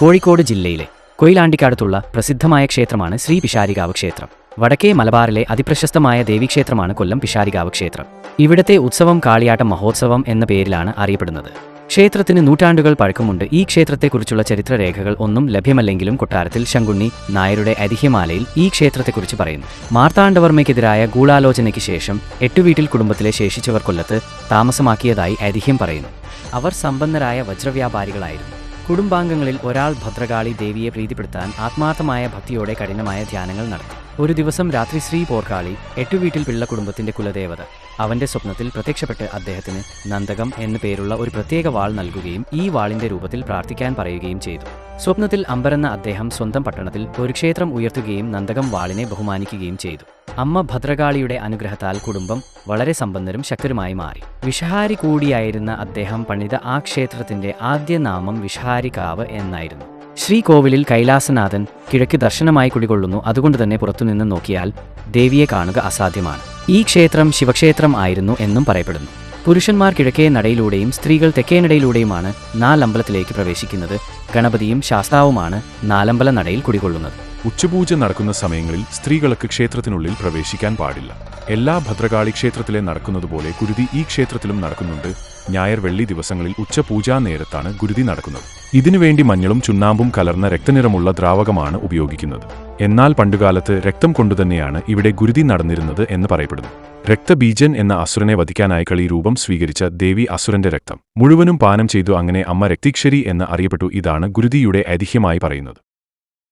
കോഴിക്കോട് ജില്ലയിലെ കൊയിലാണ്ടിക്കടുത്തുള്ള പ്രസിദ്ധമായ ക്ഷേത്രമാണ് ശ്രീ പിഷാരികാവ് ക്ഷേത്രം. വടക്കേ മലബാറിലെ അതിപ്രശസ്തമായ ദേവീക്ഷേത്രമാണ് കൊല്ലം പിഷാരികാവ് ക്ഷേത്രം. ഇവിടത്തെ ഉത്സവം കാളിയാട്ട മഹോത്സവം എന്ന പേരിലാണ് അറിയപ്പെടുന്നത്. ക്ഷേത്രത്തിന് നൂറ്റാണ്ടുകൾ പഴക്കമുണ്ട്. ഈ ക്ഷേത്രത്തെക്കുറിച്ചുള്ള ചരിത്രരേഖകൾ ഒന്നും ലഭ്യമല്ലെങ്കിലും കൊട്ടാരത്തിൽ ശങ്കുണ്ണി നായരുടെ ഐതിഹ്യമാലയിൽ ഈ ക്ഷേത്രത്തെക്കുറിച്ച് പറയുന്നു. മാർത്താണ്ഡവർമ്മയ്ക്കെതിരായ ഗൂഢാലോചനയ്ക്ക് ശേഷം എട്ടുവീട്ടിൽ കുടുംബത്തിലെ ശേഷിച്ചവർ കൊല്ലത്ത് താമസമാക്കിയതായി ഐതിഹ്യം പറയുന്നു. അവർ സമ്പന്നരായ വജ്രവ്യാപാരികളായിരുന്നു. കുടുംബാംഗങ്ങളിൽ ഒരാൾ ഭദ്രകാളി ദേവിയെ പ്രീതിപ്പെടുത്താൻ ആത്മാർത്ഥമായ ഭക്തിയോടെ കഠിനമായ ധ്യാനങ്ങൾ നടത്തി. ഒരു ദിവസം രാത്രി ശ്രീ പോർക്കാളി എട്ടുവീട്ടിൽ പിള്ള കുടുംബത്തിന്റെ കുലദേവത. അവന്റെ സ്വപ്നത്തിൽ പ്രത്യക്ഷപ്പെട്ട് അദ്ദേഹത്തിന് നന്ദകം എന്നു പേരുള്ള ഒരു പ്രത്യേക വാൾ നൽകുകയും ഈ വാളിന്റെ രൂപത്തിൽ പ്രാർത്ഥിക്കാൻ പറയുകയും ചെയ്തു. സ്വപ്നത്തിൽ അമ്പരന്ന അദ്ദേഹം സ്വന്തം പട്ടണത്തിൽ ഒരു ക്ഷേത്രം ഉയർത്തുകയും നന്ദകം വാളിനെ ബഹുമാനിക്കുകയും ചെയ്തു. അമ്മ ഭദ്രകാളിയുടെ അനുഗ്രഹത്താൽ കുടുംബം വളരെ സമ്പന്നരും ശക്തരുമായി മാറി. വിഷഹാരി കൂടിയായിരുന്ന അദ്ദേഹം പണിത ആ ക്ഷേത്രത്തിന്റെ ആദ്യ നാമം വിഷഹാരികാവ് എന്നായിരുന്നു. ശ്രീകോവിലിൽ കൈലാസനാഥൻ കിഴക്ക് ദർശനമായി കുടികൊള്ളുന്നു. അതുകൊണ്ട് തന്നെ പുറത്തുനിന്ന് നോക്കിയാൽ ദേവിയെ കാണുക അസാധ്യമാണ്. ഈ ക്ഷേത്രം ശിവക്ഷേത്രം ആയിരുന്നു എന്നും പറയപ്പെടുന്നു. പുരുഷന്മാർ കിഴക്കേ നടയിലൂടെയും സ്ത്രീകൾ തെക്കേ നടയിലൂടെയുമാണ് നാലമ്പലത്തിലേക്ക് പ്രവേശിക്കുന്നത്. ഗണപതിയും ശാസ്താവുമാണ് നാലമ്പല നടയിൽ കുടികൊള്ളുന്നത്. ഉച്ചപൂജ നടക്കുന്ന സമയങ്ങളിൽ സ്ത്രീകൾക്ക് ക്ഷേത്രത്തിനുള്ളിൽ പ്രവേശിക്കാൻ പാടില്ല. എല്ലാ ഭദ്രകാളി ക്ഷേത്രത്തിലെ നടക്കുന്നതുപോലെ ഗുരുതി ഈ ക്ഷേത്രത്തിലും നടക്കുന്നുണ്ട്. ഞായർ വെള്ളി ദിവസങ്ങളിൽ ഉച്ചപൂജാ നേരത്താണ് ഗുരുതി നടക്കുന്നത്. ഇതിനുവേണ്ടി മഞ്ഞളും ചുണ്ണാമ്പും കലർന്ന രക്തനിറമുള്ള ദ്രാവകമാണ് ഉപയോഗിക്കുന്നത്. എന്നാൽ പണ്ടുകാലത്ത് രക്തം കൊണ്ടുതന്നെയാണ് ഇവിടെ ഗുരുതി നടന്നിരുന്നത് എന്ന് പറയപ്പെടുന്നു. രക്തബീജൻ എന്ന അസുരനെ വധിക്കാനായി കളി രൂപം സ്വീകരിച്ച ദേവി അസുരന്റെ രക്തം. മുഴുവനും പാനം ചെയ്തു അങ്ങനെ അമ്മ രക്തീക്ഷരി എന്ന് അറിയപ്പെട്ടു ഇതാണ് ഗുരുതിയുടെ ഐതിഹ്യമായി പറയുന്നത്.